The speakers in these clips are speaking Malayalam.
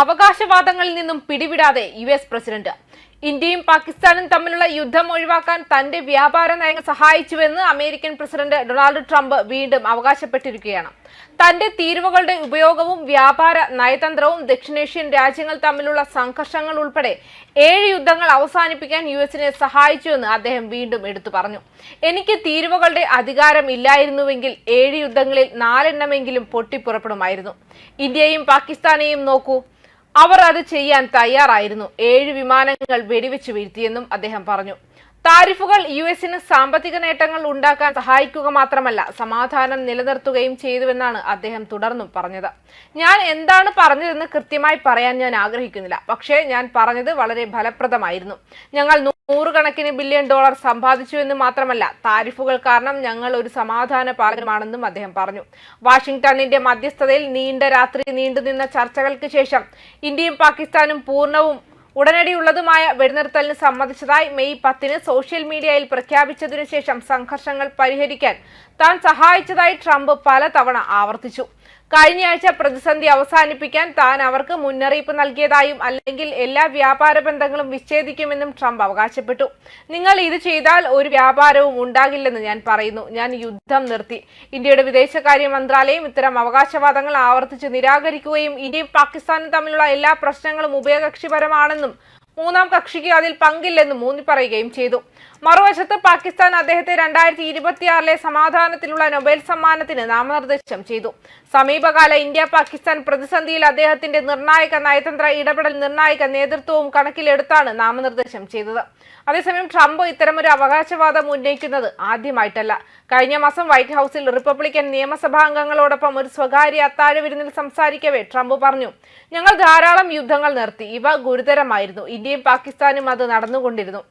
അവകാശവാദങ്ങളിൽ നിന്നും പിടിവിടാതെ യു എസ് പ്രസിഡന്റ്. ഇന്ത്യയും പാകിസ്ഥാനും തമ്മിലുള്ള യുദ്ധം ഒഴിവാക്കാൻ തന്റെ വ്യാപാര നയങ്ങൾ സഹായിച്ചുവെന്ന് അമേരിക്കൻ പ്രസിഡന്റ് ഡൊണാൾഡ് ട്രംപ് വീണ്ടും അവകാശപ്പെട്ടിരിക്കുകയാണ്. തന്റെ തീരുവകളുടെ ഉപയോഗവും വ്യാപാര നയതന്ത്രവും ദക്ഷിണേഷ്യൻ രാജ്യങ്ങൾ തമ്മിലുള്ള സംഘർഷങ്ങൾ ഉൾപ്പെടെ ഏഴ് യുദ്ധങ്ങൾ അവസാനിപ്പിക്കാൻ യു എസിനെ സഹായിച്ചുവെന്ന് അദ്ദേഹം വീണ്ടും എടുത്തു പറഞ്ഞു. എനിക്ക് തീരുവകളുടെ അധികാരം ഇല്ലായിരുന്നുവെങ്കിൽ ഏഴ് യുദ്ധങ്ങളിൽ നാലെണ്ണമെങ്കിലും പൊട്ടിപ്പുറപ്പെടുമായിരുന്നു. ഇന്ത്യയും പാകിസ്ഥാനെയും നോക്കൂ. അവർ അത് ചെയ്യാൻ തയ്യാറായിരുന്നു. ഏഴ് വിമാനങ്ങൾ വെടിവെച്ച് വീഴ്ത്തിയെന്നും അദ്ദേഹം പറഞ്ഞു. താരിഫുകൾ യു എസിന് സാമ്പത്തിക നേട്ടങ്ങൾ ഉണ്ടാക്കാൻ സഹായിക്കുക മാത്രമല്ല സമാധാനം നിലനിർത്തുകയും ചെയ്തുവെന്നാണ് അദ്ദേഹം തുടർന്നും പറഞ്ഞത്. ഞാൻ എന്താണ് പറഞ്ഞതെന്ന് കൃത്യമായി പറയാൻ ഞാൻ ആഗ്രഹിക്കുന്നില്ല. പക്ഷേ ഞാൻ പറഞ്ഞത് വളരെ ഫലപ്രദമായിരുന്നു. ഞങ്ങൾ നൂറുകണക്കിന് ബില്യൺ ഡോളർ സമ്പാദിച്ചു എന്ന് മാത്രമല്ല താരിഫുകൾ കാരണം ഞങ്ങൾ ഒരു സമാധാന പാലകമാണെന്നും അദ്ദേഹം പറഞ്ഞു. വാഷിംഗ്ടണിന്റെ മധ്യസ്ഥതയിൽ നീണ്ട രാത്രി നീണ്ടുനിന്ന ചർച്ചകൾക്ക് ശേഷം ഇന്ത്യയും പാകിസ്ഥാനും പൂർണവും ഉടനടിയുള്ളതുമായ വെടിനിർത്തലിന് സമ്മതിച്ചതായി മെയ് പത്തിന് സോഷ്യൽ മീഡിയയിൽ പ്രഖ്യാപിച്ചതിനുശേഷം സംഘർഷങ്ങൾ പരിഹരിക്കാൻ താൻ സഹായിച്ചതായി ട്രംപ് പലതവണ ആവർത്തിച്ചു. കഴിഞ്ഞയാഴ്ച പ്രതിസന്ധി അവസാനിപ്പിക്കാൻ താൻ അവർക്ക് മുന്നറിയിപ്പ് നൽകിയതായും അല്ലെങ്കിൽ എല്ലാ വ്യാപാര ബന്ധങ്ങളും വിച്ഛേദിക്കുമെന്നും ട്രംപ് അവകാശപ്പെട്ടു. നിങ്ങൾ ഇത് ചെയ്താൽ ഒരു വ്യാപാരവും ഉണ്ടാകില്ലെന്ന് ഞാൻ പറയുന്നു. ഞാൻ യുദ്ധം നിർത്തി. ഇന്ത്യയുടെ വിദേശകാര്യ മന്ത്രാലയം ഇത്തരം അവകാശവാദങ്ങൾ ആവർത്തിച്ച് നിരാകരിക്കുകയും ഇന്ത്യയും പാകിസ്ഥാനും തമ്മിലുള്ള എല്ലാ പ്രശ്നങ്ങളും ഉഭയകക്ഷിപരമാണെന്നും മൂന്നാം കക്ഷിക്ക് അതിൽ പങ്കില്ലെന്നും ഊന്നി പറയുകയും ചെയ്തു. മറുവശത്ത് പാകിസ്ഥാൻ അദ്ദേഹത്തെ രണ്ടായിരത്തി ഇരുപത്തിയാറിലെ സമാധാനത്തിലുള്ള നൊബേൽ സമ്മാനത്തിന് നാമനിർദ്ദേശം ചെയ്തു. സമീപകാല ഇന്ത്യ പാകിസ്ഥാൻ പ്രതിസന്ധിയിൽ അദ്ദേഹത്തിന്റെ നിർണായക നയതന്ത്ര ഇടപെടൽ നിർണായക നേതൃത്വവും കണക്കിലെടുത്താണ് നാമനിർദ്ദേശം ചെയ്തത്. അതേസമയം ട്രംപ് ഇത്തരമൊരു അവകാശവാദം ഉന്നയിക്കുന്നത് ആദ്യമായിട്ടല്ല. കഴിഞ്ഞ മാസം വൈറ്റ് ഹൌസിൽ റിപ്പബ്ലിക്കൻ നിയമസഭാംഗങ്ങളോടൊപ്പം ഒരു സ്വകാര്യ അത്താഴ വിരുന്നിൽ സംസാരിക്കവേ ട്രംപ് പറഞ്ഞു ഞങ്ങൾ ധാരാളം യുദ്ധങ്ങൾ നിർത്തി. ഇവ ഗുരുതരമായിരുന്നു. ഇന്ത്യയും പാകിസ്ഥാനും അത് നടന്നുകൊണ്ടിരുന്നു.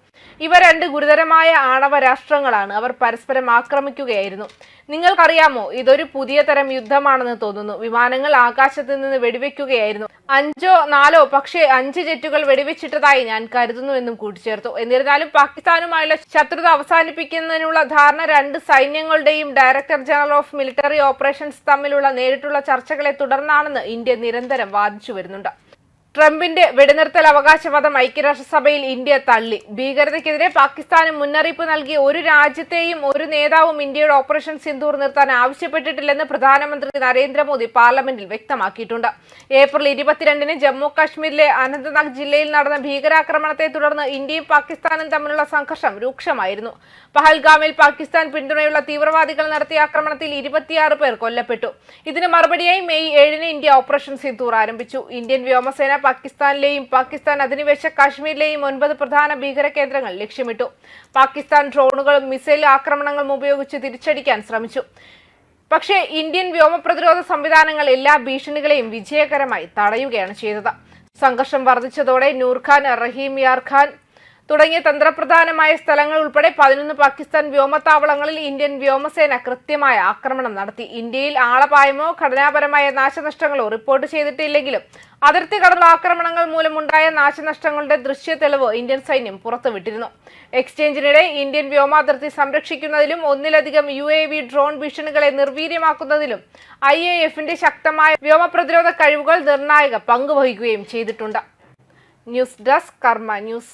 ഇവ രണ്ട് ഗുരുതരമായ ആണവ രാഷ്ട്രങ്ങളാണ്. അവർ പരസ്പരം ആക്രമിക്കുകയായിരുന്നു. നിങ്ങൾക്കറിയാമോ ഇതൊരു പുതിയ തരം യുദ്ധമാണെന്ന് തോന്നുന്നു. വിമാനങ്ങൾ ആകാശത്ത് നിന്ന് വെടിവെക്കുകയായിരുന്നു. അഞ്ചോ നാലോ പക്ഷേ അഞ്ച് ജെറ്റുകൾ വെടിവെച്ചിട്ടതായി ഞാൻ കരുതുന്നു എന്നും കൂട്ടിച്ചേർത്തു. എന്നിരുന്നാലും പാകിസ്ഥാനുമായുള്ള ശത്രുത അവസാനിപ്പിക്കുന്നതിനുള്ള ധാരണ രണ്ട് സൈന്യങ്ങളുടെയും director general of military operations തമ്മിലുള്ള നേരിട്ടുള്ള ചർച്ചകളെ തുടർന്നാണെന്ന് ഇന്ത്യ നിരന്തരം വാദിച്ചു വരുന്നുണ്ട് ട്രംപിന്റെ വെടിനിർത്തൽ അവകാശവാദം ഐക്യരാഷ്ട്രസഭയിൽ ഇന്ത്യ തള്ളി. ഭീകരതയ്ക്കെതിരെ പാകിസ്ഥാന് മുന്നറിയിപ്പ് നൽകി ഒരു രാജ്യത്തെയും ഒരു നേതാവും ഇന്ത്യയുടെ ഓപ്പറേഷൻ സിന്ദൂർ നിർത്താൻ ആവശ്യപ്പെട്ടിട്ടില്ലെന്ന് പ്രധാനമന്ത്രി നരേന്ദ്രമോദി പാർലമെന്റിൽ വ്യക്തമാക്കിയിട്ടുണ്ട്. ഏപ്രിൽ ഇരുപത്തിരണ്ടിന് ജമ്മു കാശ്മീരിലെ അനന്തനാഗ് ജില്ലയിൽ നടന്ന ഭീകരാക്രമണത്തെ തുടർന്ന് ഇന്ത്യയും പാകിസ്ഥാനും തമ്മിലുള്ള സംഘർഷം രൂക്ഷമായിരുന്നു. പഹൽഗാമിൽ പാകിസ്ഥാൻ പിന്തുണയുള്ള തീവ്രവാദികൾ നടത്തിയ ആക്രമണത്തിൽ ഇരുപത്തിയാറ് പേർ കൊല്ലപ്പെട്ടു. ഇതിന് മറുപടിയായി മെയ് ഏഴിന് ഇന്ത്യ ഓപ്പറേഷൻ സിന്ദൂർ ആരംഭിച്ചു. ഇന്ത്യൻ വ്യോമസേന പാകിസ്ഥാനിലെയും പാകിസ്ഥാൻ അധിനിവേശ കാശ്മീരിലെയും ഒൻപത് പ്രധാന ഭീകര കേന്ദ്രങ്ങൾ ലക്ഷ്യമിട്ടു. പാകിസ്ഥാൻ ഡ്രോണുകളും മിസൈൽ ആക്രമണങ്ങളും ഉപയോഗിച്ച് തിരിച്ചടിക്കാൻ ശ്രമിച്ചു. പക്ഷേ ഇന്ത്യൻ വ്യോമ പ്രതിരോധ സംവിധാനങ്ങൾ എല്ലാ ഭീഷണികളെയും വിജയകരമായി തടയുകയാണ് ചെയ്തത്. സംഘർഷം വർദ്ധിച്ചതോടെ നൂർഖാൻ റഹീം യാർ ഖാൻ തുടങ്ങിയ തന്ത്രപ്രധാനമായ സ്ഥലങ്ങൾ ഉൾപ്പെടെ പതിനൊന്ന് പാകിസ്ഥാൻ വ്യോമത്താവളങ്ങളിൽ ഇന്ത്യൻ വ്യോമസേന കൃത്യമായ ആക്രമണം നടത്തി. ഇന്ത്യയിൽ ആളപായമോ ഘടനാപരമായ നാശനഷ്ടങ്ങളോ റിപ്പോർട്ട് ചെയ്തിട്ടില്ലെങ്കിലും അതിർത്തി കടന്നുള്ള ആക്രമണങ്ങൾ മൂലമുണ്ടായ നാശനഷ്ടങ്ങളുടെ ദൃശ്യ തെളിവ് ഇന്ത്യൻ സൈന്യം പുറത്തുവിട്ടിരുന്നു. എക്സ്ചേഞ്ചിനിടെ ഇന്ത്യൻ വ്യോമാതിർത്തി സംരക്ഷിക്കുന്നതിലും ഒന്നിലധികം യു എ വി ഡ്രോൺ ഭീഷണികളെ നിർവീര്യമാക്കുന്നതിലും ഐ എ എഫിന്റെ ശക്തമായ വ്യോമ പ്രതിരോധ കഴിവുകൾ നിർണായക പങ്കുവഹിക്കുകയും ചെയ്തിട്ടുണ്ട്. News desk Karma news.